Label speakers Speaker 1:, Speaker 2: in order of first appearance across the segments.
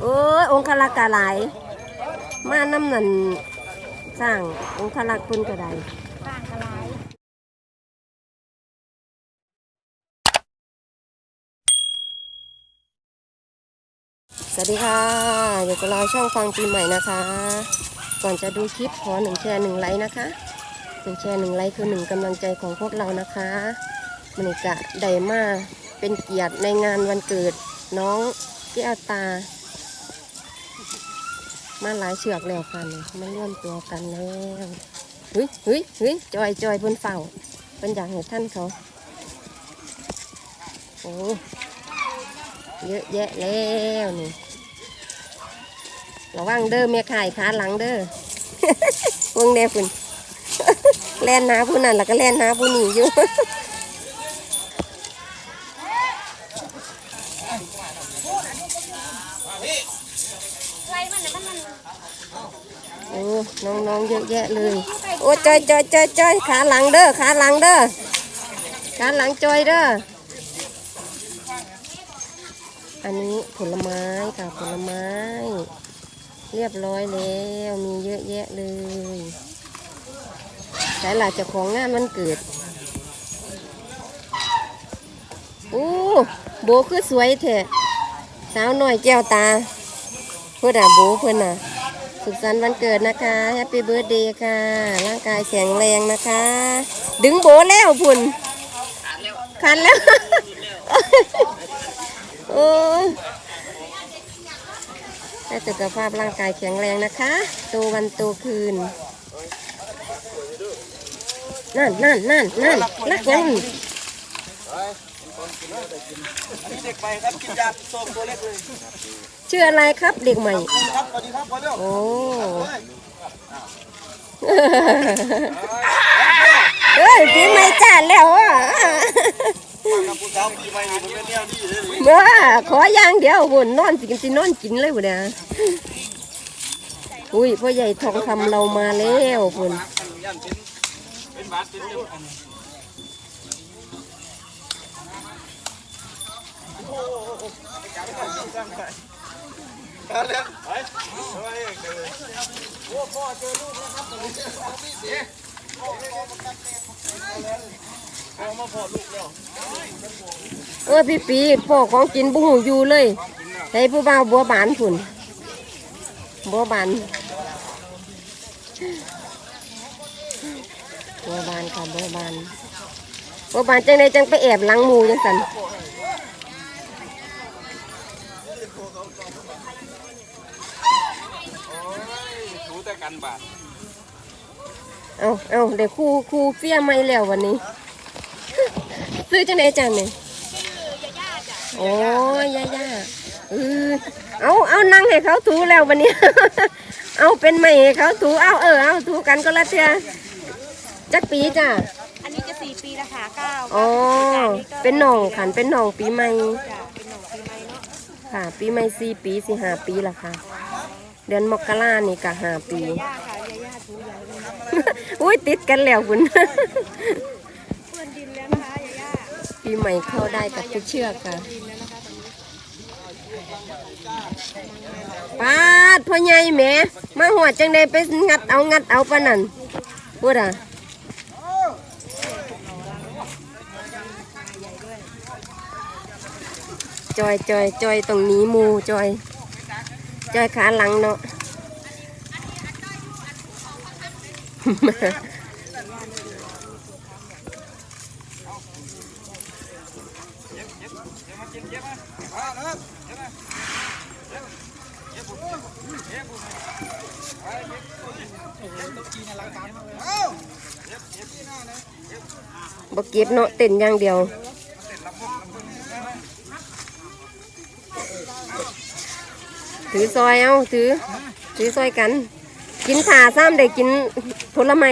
Speaker 1: โอ้ยองคลักษ์กะหลาย มาน้ำนันสร้างองคลักษ์พุ่นกระไดสวัสดีค่ะ อยู่กับเราช่องฟังปีใหม่นะคะ ก่อนจะดูคลิปขอหนึ่งแชร์หนึ่งไลค์นะคะหนึ่งแชร์หนึ่งไลค์คือหนึ่งกำลังใจของพวกเรานะคะมันกะไดมา เป็นเกียรติในงานวันเกิดน้องแก้วตา มาหลายเชือกแล้วค่ะนี่มาร่วมตัวกันแล้วเฮ้ยเฮ้ยเฮ้ยจอยจอยบนเฝ้าเป็นอยากเห็นท่านเขาโอ้เยอะแยะแล้วนี่ระวังเด้อเมียไข่ขาหลังเด้อวงแนวคุณแล่นหาผู้นั้นแล้วก็แล่นหาผู้นี้อยู่ โอ้น้องๆเยอะแยะเลย โอ้จอยจอยจอยจอยขาหลังเด้อขาหลังเด้อขาหลังจอยเด้ออันนี้ผลไม้ค่ะผลไม้ เรียบร้อยแล้วมีเยอะแยะเลยแต่หลังจากของงานมันเกิดโอ้โบคือสวยแท้สาวหน่อยแก้วตา พื่อนอะโบเพื่อนอะ สุขสันต์วันเกิดนะคะแฮปปี้เบิร์ดเดย์ค่ะ ร่างกายแข็งแรงนะคะ ดึงโบแล้วพุ่นคันแล้วโอ้ให้สุขภาพร่างกายแข็งแรงนะคะโตวันโตคืน นั่นนั่นนั่นนั่นรักยัง
Speaker 2: เด็กไปครับกินยาส้มตัวเล็กเลย
Speaker 1: ชื่ออะไรครับเด็กใหม่
Speaker 2: ครับสวัสดีครับพอเร็ว
Speaker 1: โอ้ เฮ้ยปีใหม่จ้าแล้วอะ
Speaker 2: กับผู้สาวปีใหม่นี่มันเป็นแนวดีเลย
Speaker 1: เมื่อขออย่างเดียวบุญนอนสิกินสินอนกินเลยบุญนะอุ้ยพ่อใหญ่ทองคำเรามาแล้วบุญ
Speaker 2: ย่านเป็นเป็น บาดเป็นจุดอันนี้เอาเลยไปเอาไปเลย
Speaker 1: เออพี่ปีพ่อของกินบุหูอยู่เลยให้ผู้บ่าวบัวบานผุนบัวบานบัวบานค่ะบัวบานบัวบานจังใดจังไปแอบหลังมูจังสัน
Speaker 2: ถูแต่กัน บาด
Speaker 1: เอาเอาเดี๋ยวครูครูเฟี้ยไม่แล้ววันนี้ ซื้อจังใดจังเนี่ยโอ้ยย่าย่าเออเอาเอานั่งให้เขาถูแล้ววันนี้ เอาเป็นไม่ให้เขาถูเอาเออเอาถูกันก็ละเทียจักปีจ้ะ
Speaker 3: อันนี้จะสี่ปีแล้วค่ะเก้า
Speaker 1: อ๋อเป็นหน่องขันเป็นหน่องปีใหม่
Speaker 3: จ้ะเป็นหนองปีใหม่เนาะ
Speaker 1: ค่ะ ปีใหม่สี่ปีสี่ห้าปีละค่ะ เดือนมกรานี่ก็ห้าปี อุ้ยติดกันแล้วคุณ
Speaker 3: ปี
Speaker 1: ใหม่เข้าได้กับทุกเชือกค่ะปาดพ่อใหญ่แม่มาหัวจังได้ไปงัดเอางัดเอาปะนั่นพูดอะจอยจอยจอยตรงนี้มูจอย จอยขาหลังเนาะบกเก็บเนาะเต้นอย่างเดียว ถือซอยเอาถือ ถือซอยกัน กินถ่าซ้ำได้กินผลไม้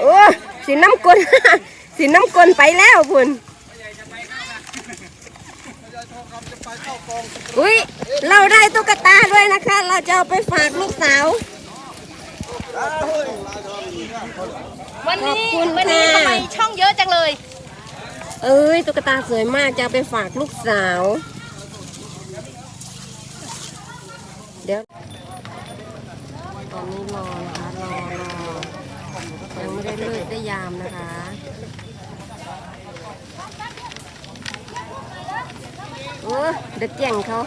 Speaker 1: โอ้สิน้ำกลนสิน้ำกลนไปแล้วพุ่นอุ้ยเราได้ตุ๊กตาด้วยนะคะ เราจะเอาไปฝากลูกสาว
Speaker 2: มา
Speaker 3: วันนี้
Speaker 1: ขอบคุณ
Speaker 3: วันนี้
Speaker 1: ค่ะ
Speaker 3: ทำไมช่องเยอะจังเลย
Speaker 1: เอ้ยตุ๊กตาสวยมากจะไปฝากลูกสาว เดี๋ยว ตอนนี้รอนะคะรอรอยังไม่ได้เลิกได้ยามนะคะเออเด็กแก่งเขา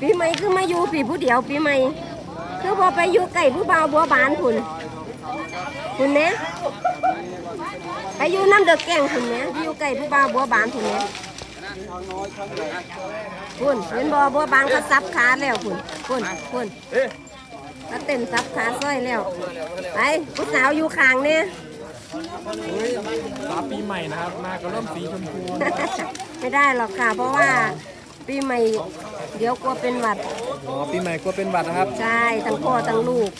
Speaker 1: ปีใหม่คือมาอยู่ปีผู้เดียวปีใหม่คือพอไปอยู่ใกล้ผู้เบาบัวบานพุ่นคุณเนี้ย ไปอยู่น้ำเด็กแก่งคุณเนี้ยอยู่ใกล้ผู้บ่าวบัวบานคุณเนี้ยคุณเห็นบ่บัวบานก็ซับขาแล้วคุณคุณคุณก็เต้นซับขาซ้อยแล้วไปผู้สาวอยู่ข้างเนี่ย
Speaker 2: รับปีใหม่นะครับมาก็เริ่มสีชมพู
Speaker 1: ไม่ได้หรอกค่ะ เพราะว่าปีใหม่เดี๋ยวกลัวเป็นหวัด
Speaker 2: อ๋อปีใหม่กลัวเป็นหวัดนะครับ
Speaker 1: ใช่ทั้งพ่อทั้งลูก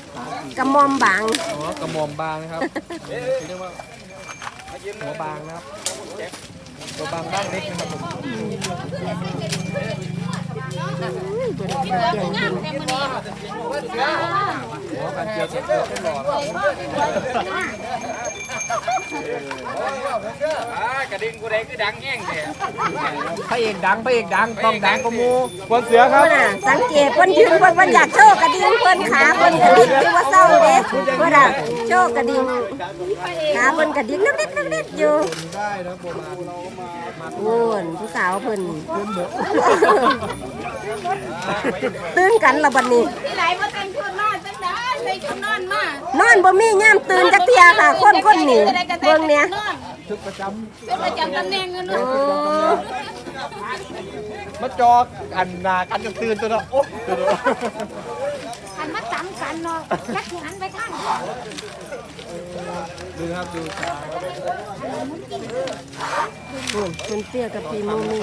Speaker 1: กระมอมบาง
Speaker 2: อ๋อกระหม่อมบางนะครับเรียกว่า หัวบางนะครับตัวบางบ้างเล็กนะครับผม
Speaker 1: อุ้ยเปิดเปิดเสียงกิน
Speaker 2: หัวกันเจียวเสร็จแล้วเป็นหลอด กระดิ่งกูแดงคือดังแห้งเลยพระเอกดังพระเอกดังต้องดังกว่ามูควนเสือครับ
Speaker 1: เพื่อนน่ะสังเกตเพิ่นยืนเพิ่นเพิ่นอยากโชว์กระดิ่งเพิ่นขาเพิ่นกระดิ่งคือว่าเศร้าเด้เพิ่นน่ะโชว์กระดิ่งขาเพิ่นกระดิ่งนิดๆนิดๆอยู่
Speaker 2: ได้นะโบราณ
Speaker 1: โอ้นผู้สาวเพิ่นตื่นกันละบัดนี้
Speaker 3: ที่ไหนมาแต่งชุดนอ นจังได้ใส่ชุดนอนมาน
Speaker 1: อนบ่มีย่ามตื่นจักเที่ยค่ะ คนคนนี้เบิ่งเนี่ย
Speaker 2: ชุดประจ
Speaker 3: ชุดประจำตำแหน่งกันเน
Speaker 1: โอ้
Speaker 3: อะำ
Speaker 2: มาจอกอันนากันกันตื่นตัวเนาะโอ้ตัวเนาะ
Speaker 3: หันมาจังกันเนาะยักษ์หันไปข้าง
Speaker 2: ดูครับดู
Speaker 1: โหเพิ่นเตี้ยกับพี่มูมี่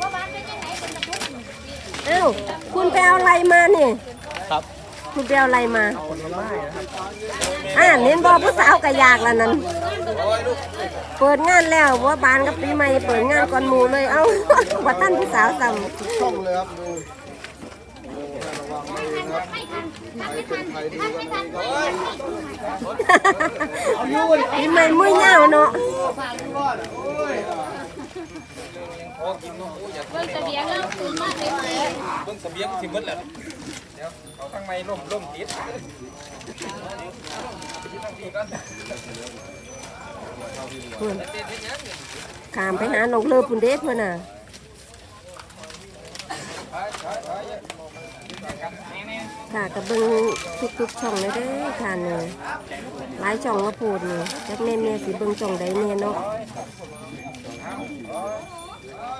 Speaker 3: ว่าบ้านเป็นยังไงเป็นตะกุก
Speaker 1: เอ้าคุณไปเอาอะไรมานี่
Speaker 2: ครับ
Speaker 1: คุณไปเอาอะไรมา
Speaker 2: ผลไม้นะครับ
Speaker 1: อ่าเน้นบอผู้สาวก็อยากแล้วนั่นเปิดงานแล้วว่าบานกับปีใหม่เปิดงานก่อนหมู่เลย เอ้าว่าท่านผู้สาวสั่ง
Speaker 2: ช่องเลยครับดู
Speaker 3: ไม่ทันทันไม่ทันทั นไม่ทัน
Speaker 1: ปีใหม่มุ้ยเงาเนาะ
Speaker 3: เบิ่งตะเบียงแล้วคือมากเลย
Speaker 2: เบิ่งเสบียงสิเบิดแหละเดี๋ยวเอาข้างในร่มร่มติด
Speaker 1: เพื่อนขามไปหาหนองเลิฟปุ่นเด้เพื่อนน่ะค่ะกับเบิ้งทุกๆช่องเลยเด้อค่ะเนี่ยหลายช่องมาพูดนี่จักแม่เมียสิเบิ้งช่องใดเนี่ยเนาะ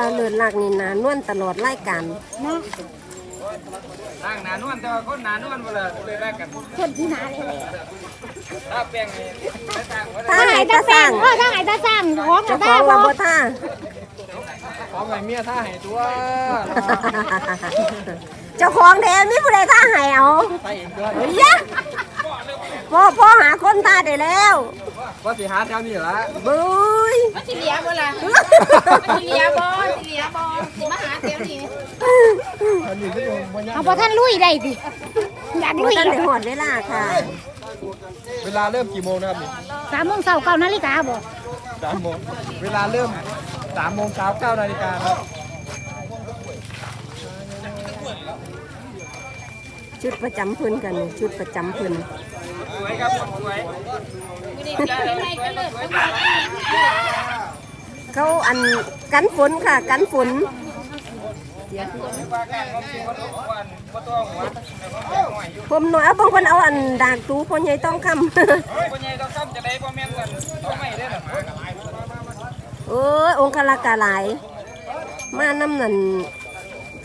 Speaker 2: บ่า
Speaker 1: ว
Speaker 3: เลือ
Speaker 1: นหลักนี่นานวลตลอดรายการ
Speaker 3: เนาะ
Speaker 2: ตั้งหนานวลแต่ว่าคนหนานวลเวลาเลยแรกกัน
Speaker 3: คนที่หนาเลย
Speaker 2: ถ้าแป้งนี่ไม่ต่างว่า
Speaker 1: ถ้าไหนตาสร้าง
Speaker 3: เออถ้าไหนตาสั่งของ
Speaker 1: เจ้า
Speaker 3: กับ
Speaker 1: ข
Speaker 3: ได้
Speaker 1: อง
Speaker 3: บ่
Speaker 1: ว่าบ่ท่า
Speaker 2: ของไงเมียท่าให้ตัว
Speaker 1: เจ้าของแดนมีผู้ใดท่าให้เอา
Speaker 2: ไปเองด้วย
Speaker 1: เฮ้ยะพ่อพ่อหาคนท่าได้แล้ว
Speaker 2: ว่าสิหาแถวนี้ละ
Speaker 1: บุ้ ย
Speaker 3: มันสิเหลียบ่ล่ะสิเหลียบ่สิเหลียบ่สิมาหาเตียวนี่
Speaker 2: อันนี้ก็ยังบ่ยัง
Speaker 3: เอาบ่ท่านลุยได้ดิอยากลุย
Speaker 1: ท่านได้หอดเวลาค่ะ
Speaker 2: เวลาเริ่มกี่โมงนะครับนี่
Speaker 3: สามโมงเช้าเก้านาฬิกาบ่
Speaker 2: สามโมงเวลาเริ่มสามโมงเช้าเก้านาฬิกาครับ
Speaker 1: ชุดประจำเพื้นกันนี่ชุดประจำเพื้น
Speaker 2: สวยครับสวย
Speaker 1: เขาอันกันฝนค่ะ กันฝน
Speaker 2: ว่าการเขาคือว่าตัววันว่าตัวหัวหน่อยอยู่
Speaker 1: ผมหน่อยเอาบางคนเอาอันดากตูพ่อใหญ่ต้องคำ
Speaker 2: คนใหญ่ต้องซ้ำจะได้บ่แม่นกันต้องไม่ได้หรอ
Speaker 1: เออองค์กรากาหลาย มาน้ำนั่น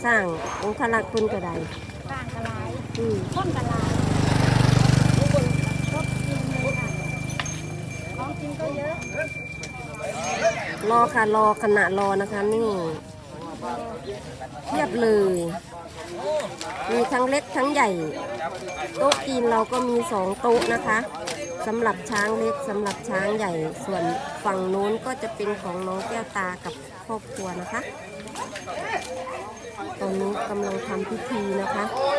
Speaker 1: สร้างองคลักษ์เพิ่นก็ได้
Speaker 3: สร้างกระไร
Speaker 1: อืม
Speaker 3: ต้นกระไรครบจริงเลยค่ะของจริงก็เยอะ
Speaker 1: รอค่ะรอขณะรอนะคะนี่เทียบเลย มีทั้งเล็กทั้งใหญ่ โต๊ะจีนเราก็มีสองโต๊ะนะคะสำหรับช้างเล็กสำหรับช้างใหญ่ส่วนฝั่งโน้นก็จะเป็นของน้องแก้วตากับครอบครัวนะคะ ตอนนี้กำลังทำพิธีนะคะ
Speaker 2: โอ้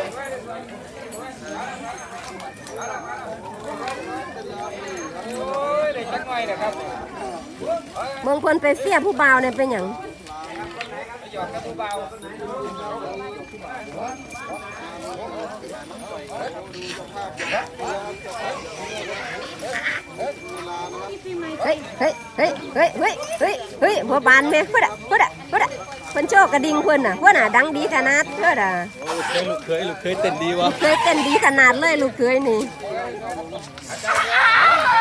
Speaker 2: ยได้จักหน่อยนะครับ
Speaker 1: เมืองเพิ่นไปเสียผู้บ่าวเนี่ยเป็นอย่าง
Speaker 2: หยอดกับผู้เบา
Speaker 1: เฮ้ยเฮ้ยเฮ้ยเฮ้ยเฮ้ยเฮ้ยเฮ้ยหัวบานแม่เพื่อนอะเพื่อนอะ เพื่อนอะเพิ่นโชว์กระดิ่งเพิ่นน่ะเพิ่นน่ะดังดีขนาดเพื่อนอะ
Speaker 2: ลูกเคยลูกเคยเต้นดีวะ
Speaker 1: เคยเต้นดีขนาดเลยลูกเคยนี่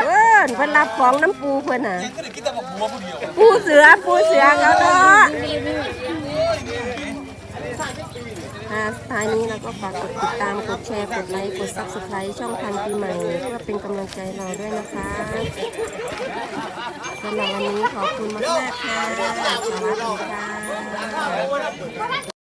Speaker 1: เพิ่นเพิ่นรับของน้ำปูเพิ่นน่ะปูเสือปูเสือเขาเนาะ ค่ะท้ายนี้เราก็ฝากกดติดตาม กดแชร์ กดไลค์ กด subscribe ช่องทางปีใหม่ เพื่อเป็นกำลังใจเราด้วยนะคะสำหรับวันนี้ขอบคุณมากๆค่ะสวัสดีค่ะ